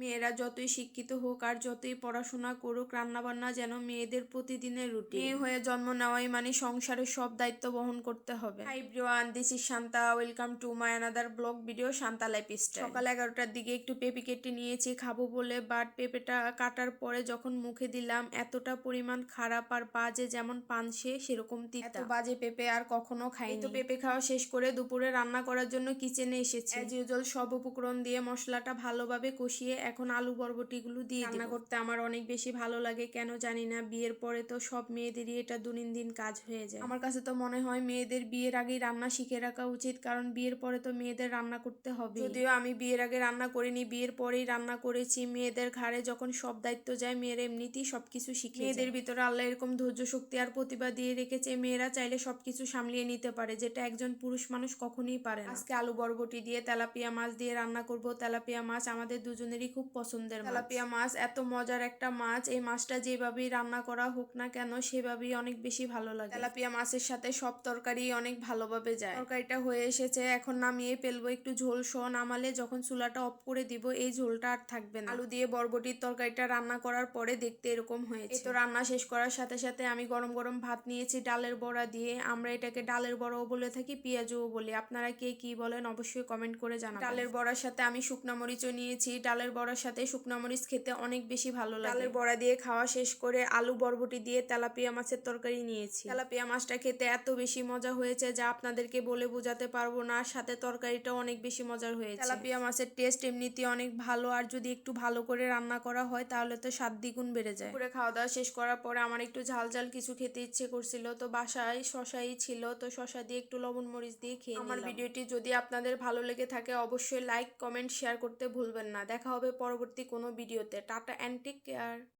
মেয়েরা যতই শিক্ষিত হোক আর যতই পড়াশোনা করুক, রান্নাবান্না যেন মেয়েদের প্রতিদিনের রুটিন। মেয়ে হয়ে জন্ম নেওয়াই মানে সংসারের সব দায়িত্ব বহন করতে হবে। Hi everyone this is Shanta. Welcome to my another blog video Shanta lifestyle সকাল এগারোটার দিকে একটু পেঁপে কেটে নিয়েছি, খাব বলে বাট পেঁপেটা কাটার পরে যখন মুখে দিলাম, এতটা পরিমাণ খারাপ আর বাজে যেমন পানসে, সেরকম তিতা। বাজে পেঁপে আর কখনো খাই তো পেঁপে খাওয়া শেষ করে দুপুরে রান্না করার জন্য কিচেনে এসেছি। অ্যাজ সব উপকরণ দিয়ে মশলাটা ভালোভাবে কষিয়ে এখন আলু বরবটিগুলো দিয়ে রান্না করতে আমার অনেক বেশি ভালো লাগে কেন জানি না বিয়ের পরে তো সব মেয়েদেরই এটা দিন দিন কাজ হয়ে যায়। আমার কাছে তো মনে হয় মেয়েদের বিয়ের আগেই রান্না শিখে রাখা উচিত কারণ বিয়ের পরে তো মেয়েদের রান্না করতে হবে যদিও আমি বিয়ের আগে রান্না করিনি বিয়ের পরেই রান্না করেছি। মেয়েদের ঘাড়ে যখন সব দায়িত্ব যায় মেয়েরা এমনিতেই সবকিছু শিখে মেয়েদের ভিতরে আল্লাহ এরকম ধৈর্য শক্তি আর প্রতিভা দিয়ে রেখেছে মেয়েরা চাইলে সবকিছু সামলিয়ে নিতে পারে যেটা একজন পুরুষ মানুষ কখনোই পারে না। আজকে আলু বরবটি দিয়ে তেলাপিয়া মাছ দিয়ে রান্না করব তেলাপিয়া মাছ আমাদের দুজনেরই খুব পছন্দের তেলাপিয়া মাছ। এত মজার একটা মাছ। এই মাছটা যেভাবেই রান্না করা হোক না কেন সেভাবেই অনেক বেশি ভালো লাগে। তেলাপিয়া মাছের সাথে সব তরকারি অনেক ভালোভাবে যায়। তরকারিটা হয়ে এসেছে এখন নামিয়ে ফেলব একটু ঝোল। সহ নামালে যখন চুলাটা অফ করে দিব এই ঝোলটা আর থাকবে না। আলু দিয়ে বরবটির তরকারিটা রান্না করার পরে দেখতে এরকম হয়েছে। এই তো রান্না শেষ করার সাথে সাথে আমি গরম গরম ভাত নিয়েছি ডালের বড়া দিয়ে। আমরা এটাকে ডালের বড়াও বলে থাকি পেঁয়াজও বলি। আপনারা কে কি বলেন অবশ্যই কমেন্ট করে জানাবেন। ডালের বড়ার সাথে আমি শুকনা মরিচও নিয়েছি। ডালের বড়ার সাথে শুকনো মরিচ খেতে অনেক বেশি ভালো লাগে। ডালের বড়া দিয়ে খাওয়া শেষ করে আলু বরবটি দিয়ে তেলাপিয়া মাছের তরকারি নিয়েছি। তেলাপিয়া মাছটা খেতে এত বেশি মজা হয়েছে যা আপনাদেরকে বলে বোঝাতে পারব না। সাথে তরকারিটাও অনেক বেশি মজার হয়েছে। তেলাপিয়া মাছের টেস্ট এমনিতে অনেক ভালো আর যদি একটু ভালো করে রান্না করা হয় তাহলে তো স্বাদ দ্বিগুণ বেড়ে যায়। পুরো খাওয়া দাওয়া শেষ করার পরে আমার একটু ঝাল ঝাল কিছু খেতে ইচ্ছে করছিল তো বাসায় শশাই ছিল তো শশা দিয়ে একটু লবণ মরিচ দিয়ে খেয়ে আমার ভিডিওটি যদি আপনাদের ভালো লেগে থাকে অবশ্যই লাইক কমেন্ট শেয়ার করতে ভুলবেন না। দেখা হবে পরবর্তী কোনো ভিডিওতে। Tata and take care.